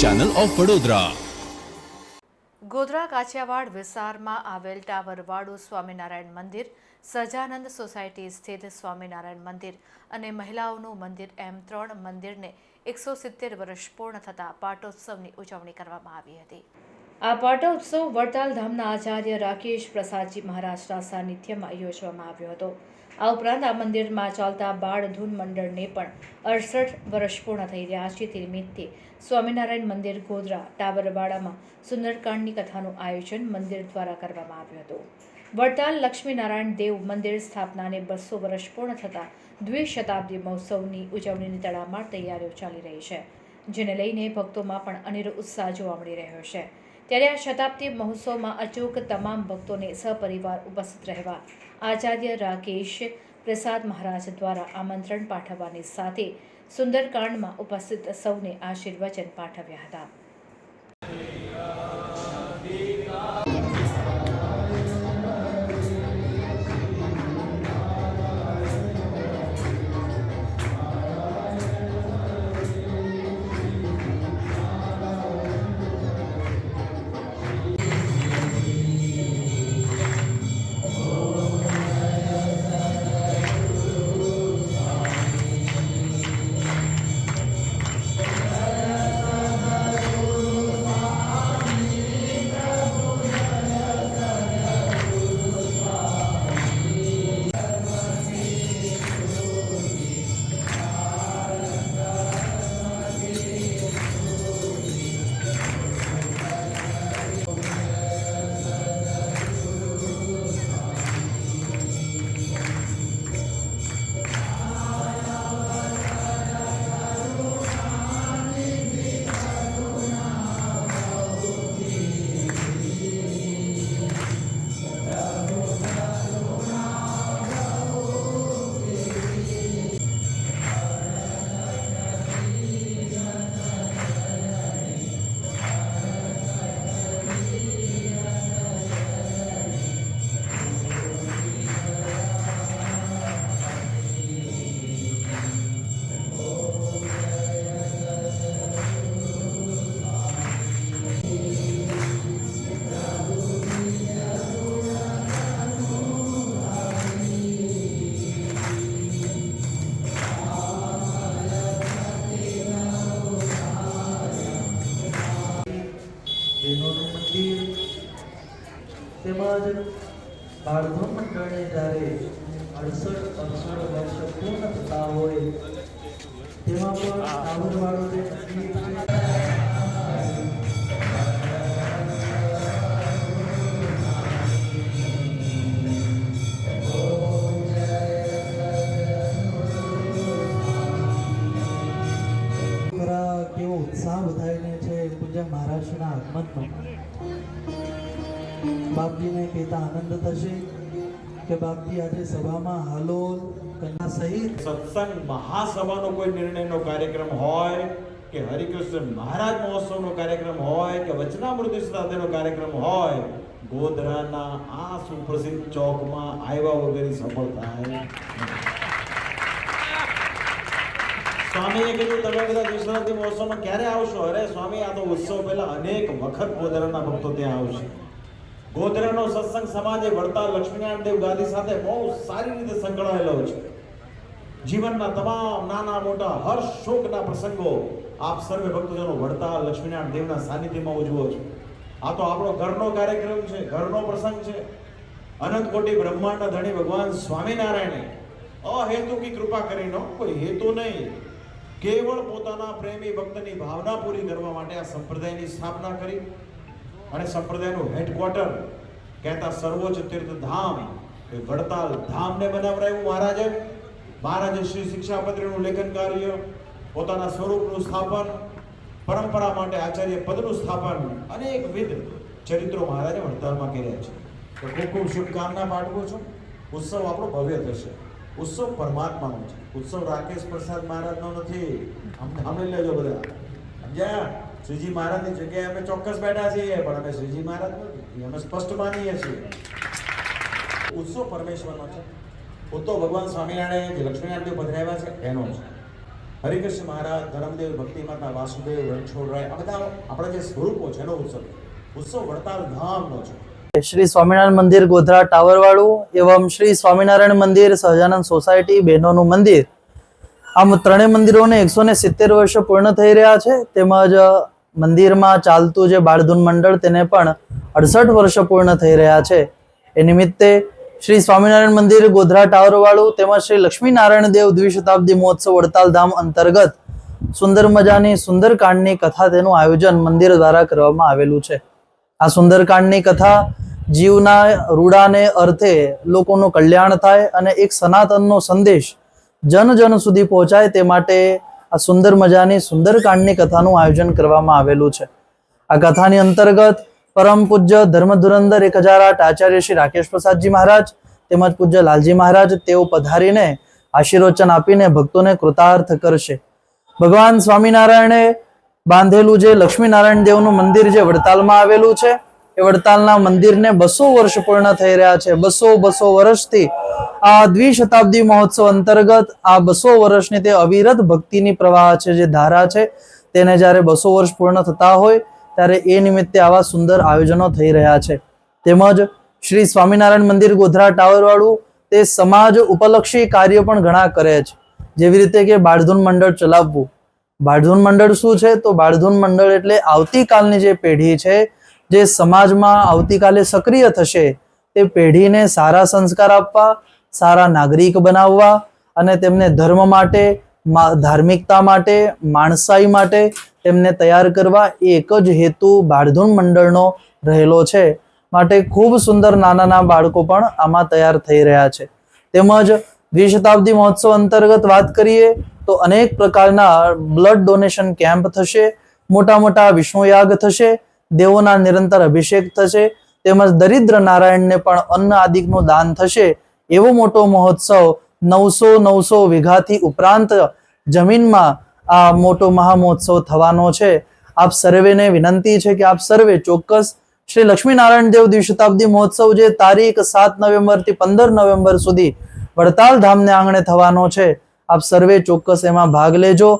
Channel of Vadodara Godhra Kachhiyawad વિસ્તારમાં આવેલ ટાવરવાડુ સ્વામિનારાયણ મંદિર, સજાનંદ સોસાયટી સ્થિત સ્વામિનારાયણ મંદિર અને મહિલાઓનું મંદિર એમ ત્રણ મંદિરને એકસો સિત્તેર વર્ષ પૂર્ણ થતાં પાટોત્સવની ઉજવણી કરવામાં આવી હતી. આ પાટોત્સવ વડતાલ ધામના આચાર્ય રાકેશ પ્રસાદજી મહારાજના સાનિધ્યમાં યોજવામાં આવ્યો હતો. આ ઉપરાંત આ મંદિરમાં ચાલતા બાળધૂન મંડળને પણ અડસઠ વર્ષ પૂર્ણ થઈ રહ્યા છે. તે નિમિત્તે સ્વામિનારાયણ મંદિર ગોધરા ટાવરવાડામાં સુંદરકાંડની કથાનું આયોજન મંદિર દ્વારા કરવામાં આવ્યું હતું. વડતાલ લક્ષ્મીનારાયણ દેવ મંદિર સ્થાપનાને બસો વર્ષ પૂર્ણ થતાં દ્વિશતાબ્દી મહોત્સવની ઉજવણીની તડામાર તૈયારીઓ ચાલી રહી છે, જેને લઈને ભક્તોમાં પણ અનેરો ઉત્સાહ જોવા મળી રહ્યો છે. ત્યારે આ શતાબ્દી મહોત્સવમાં અચૂક તમામ ભક્તોને સપરિવાર ઉપસ્થિત રહેવા આચાર્ય રાકેશ પ્રસાદ મહારાજ દ્વારા આમંત્રણ પાઠવવાની સાથે સુંદરકાંડમાં ઉપસ્થિત સૌને આશીર્વચન પાઠવ્યા હતા. તેમજ બાળધો મંડળને જ્યારે અડસઠ અડસઠ વર્ષ પૂર્ણ થતા હોય, તેમાં પણ જે છે ખરા કેવો ઉત્સાહ વધારીને છે પૂજ્ય મહારાષ્ટ્રના આગમનનો બાપજીને કહેતા આનંદ થશે કે બાપજી આજે સભામાં હાલોલ, કન્યા સહિત સત્સંગ મહાસભાનો કોઈ નિર્ણયનો કાર્યક્રમ હોય કે હરિકૃષ્ણ મહારાજ મહોત્સવનો કાર્યક્રમ હોય કે વચનામૃતિ સાથેનો કાર્યક્રમ હોય, ગોધરાના આ સુપ્રસિદ્ધ ચોકમાં આવ્યા વગેરે સફળ થાય સ્વામીએ કીધું, તમે બધા વિશ્રાંતિ મહોત્સવમાં ક્યારે આવશો? અરે સ્વામી, આ તો ઉત્સવ પહેલા અનેક વખત ગોધરાના ભક્તો ત્યાં આવશે. ગોધરાનો સત્સંગ સમાજ વડતાલ લક્ષ્મીનારાયણ દેવ ગાદી સાથે બહુ સારી રીતે સંકળાયેલો છે. જીવનના તમામ નાના મોટા હર્ષ શોકના પ્રસંગો આપ સર્વે ભક્તજનો વળતા લક્ષ્મીનારાયણ દેવના સાનિધ્યમાં ઉજવો છો. આ તો આપણો ઘરનો કાર્યક્રમ છે, ઘરનો પ્રસંગ છે. અનંત કોટી બ્રહ્માંડના ધણી ભગવાન સ્વામિનારાયણે અહેતુકી કૃપા કરીને કોઈ હેતુ નહીં. કેવળ પોતાના પ્રેમી ભક્તની ભાવના પૂરી કરવા માટે આ સંપ્રદાયની સ્થાપના કરી. અને સંપ્રદાયનું હેડક્વાર્ટર કહેતા સર્વોચ્ચ તીર્થ ધામ એ વડતાલ ધામને બનાવરાયું મહારાજે. મહારાજે શ્રી શિક્ષાપત્રીનું લેખન કાર્ય, પોતાના સ્વરૂપનું સ્થાપન, પરંપરા માટે આચાર્ય પદનું સ્થાપન અનેકવિધ ચરિત્રો મહારાજે વડતાલમાં કર્યા છે. તો ખૂબ ખૂબ શુભકામના પાઠવું છું. ઉત્સવ આપણો ભવ્ય થશે. ઉત્સવ પરમાત્માનો છે. ઉત્સવ રાકેશ પ્રસાદ મહારાજનો નથી. આમ લેજો બધા. સમજ્યા? શ્રીજી મહારાજની જગ્યાએ અમે ચોક્કસ બેઠા છીએ, પણ અમે શ્રીજી મહારાજ નથી. અમે સ્પષ્ટ માનીએ છીએ. ઉત્સવ પરમેશ્વરનો છે. ઉત્સવ ભગવાન સ્વામિનારાયણ જે લક્ષ્મીનારાયણ પધરાવ્યા છે, એનો છે. હરિકૃષ્ણ મહારાજ, ધરમદેવ, ભક્તિ માતા, વાસુદેવ રણછોડરાય આ બધા આપણા જે સ્વરૂપો છે, એનો ઉત્સવ. ઉત્સવ વડતાલ ધામનો છે. શ્રી સ્વામિનારાયણ મંદિર ગોધરા ટાવર વાળું એવં શ્રી સ્વામિનારાયણ મંદિર સહજાનંદ સોસાયટી બહેનોનું મંદિર. આમ ત્રણેય મંદિરોને એકસો ને સિત્તેર વર્ષ પૂર્ણ થઈ રહ્યા છે. તેમજ મંદિરમાં ચાલતું જે બાળધૂન મંડળ તેને પણ અડસઠ વર્ષ પૂર્ણ થઈ રહ્યા છે. એ નિમિત્તે શ્રી સ્વામિનારાયણ મંદિર, ગોધરા ટાવર વાળું તેમજ શ્રી લક્ષ્મીનારાયણ દેવ દ્વિશતાબ્દી મહોત્સવ વડતાલ ધામ અંતર્ગત સુંદર મજાની સુંદરકાંડની કથા તેનું આયોજન મંદિર દ્વારા કરવામાં આવેલું છે. આ સુંદરકાંડની કથા જીવના રૂડાને અર્થે લોકોનું કલ્યાણ થાય અને એક સનાતનનો સંદેશ જન જન સુધી પહોંચાય તે માટે આ સુંદર મજાની સુંદરકાંડની કથાનું આયોજન કરવામાં આવેલું છે. આ કથાની અંતર્ગત પરમ પૂજ્ય ધર્મધુરંદર એક હજાર આઠ આચાર્ય શ્રી રાકેશ પ્રસાદજી મહારાજ તેમજ પૂજ્ય લાલજી મહારાજ તેઓ પધારીને આશીર્વચન આપીને ભક્તોને કૃતાર્થ કરશે. ભગવાન સ્વામિનારાયણે બાંધેલું જે લક્ષ્મીનારાયણ દેવનું મંદિર જે વડતાલમાં આવેલું છે એ વડતાલના મંદિરને બસો વર્ષ પૂર્ણ થઈ રહ્યા છે. બસો બસો વર્ષથી આ દ્વિશતાબ્દી મહોત્સવ અંતર્ગત આ બસો વર્ષની તે અવિરત ભક્તિની પ્રવાહ છે, જે ધારા છે, તેને જ્યારે બસો વર્ષ પૂર્ણ થતા હોય, ત્યારે એ નિમિત્તે આવા સુંદર આયોજનો થઈ રહ્યા છે. તેમજ શ્રી સ્વામિનારાયણ મંદિર ગોધરા ટાવરવાળું તે સમાજ ઉપલક્ષી કાર્ય પણ ઘણા કરે છે. જેવી રીતે કે બાળધૂન મંડળ ચલાવવું. બાળધૂન મંડળ શું છે? તો બાળધૂન મંડળ એટલે આવતીકાલની જે પેઢી છે જે સમાજમાં આવતીકાલે સક્રિય થશે તે પેઢીને સારા સંસ્કાર આપવા, સારા નાગરિક બનાવવા અને તેમને ધર્મ માટે ધાર્મિકતા માટે, માણસાઈ માટે તેમને તૈયાર કરવા એક જ હેતુ બાળધૂન મંડળનો રહેલો છે. માટે ખૂબ સુંદર નાના નાના બાળકો પણ આમાં તૈયાર થઈ રહ્યા છે. તેમજ દ્વિશતાબ્દી મહોત્સવ અંતર્ગત વાત કરીએ તો અનેક પ્રકારના બ્લડ ડોનેશન કેમ્પ થશે મોટા મોટા વિષ્ણુયાગ થશે દેવોના નિરંતર અભિષેક થશે, તેમજ દરિદ્ર નારાયણને પણ અન્ન આદિકનું દાન થશે. એવો મોટો મહોત્સવ નવસો નવસો વીઘાથી ઉપરાંત જમીનમાં આ મોટો મહામહોત્સવ થવાનો છે. આપ સર્વેને વિનંતી છે કે આપ સર્વે ચોક્કસ શ્રી લક્ષ્મીનારાયણ દેવ દ્વિશતાબ્દી મહોત્સવ જે તારીખ સાત નવેમ્બરથી પંદર નવેમ્બર સુધી વડતાલ ધામને આંગણે થવાનો છે. આપ સર્વે ચોક્કસ એમાં ભાગ લેજો.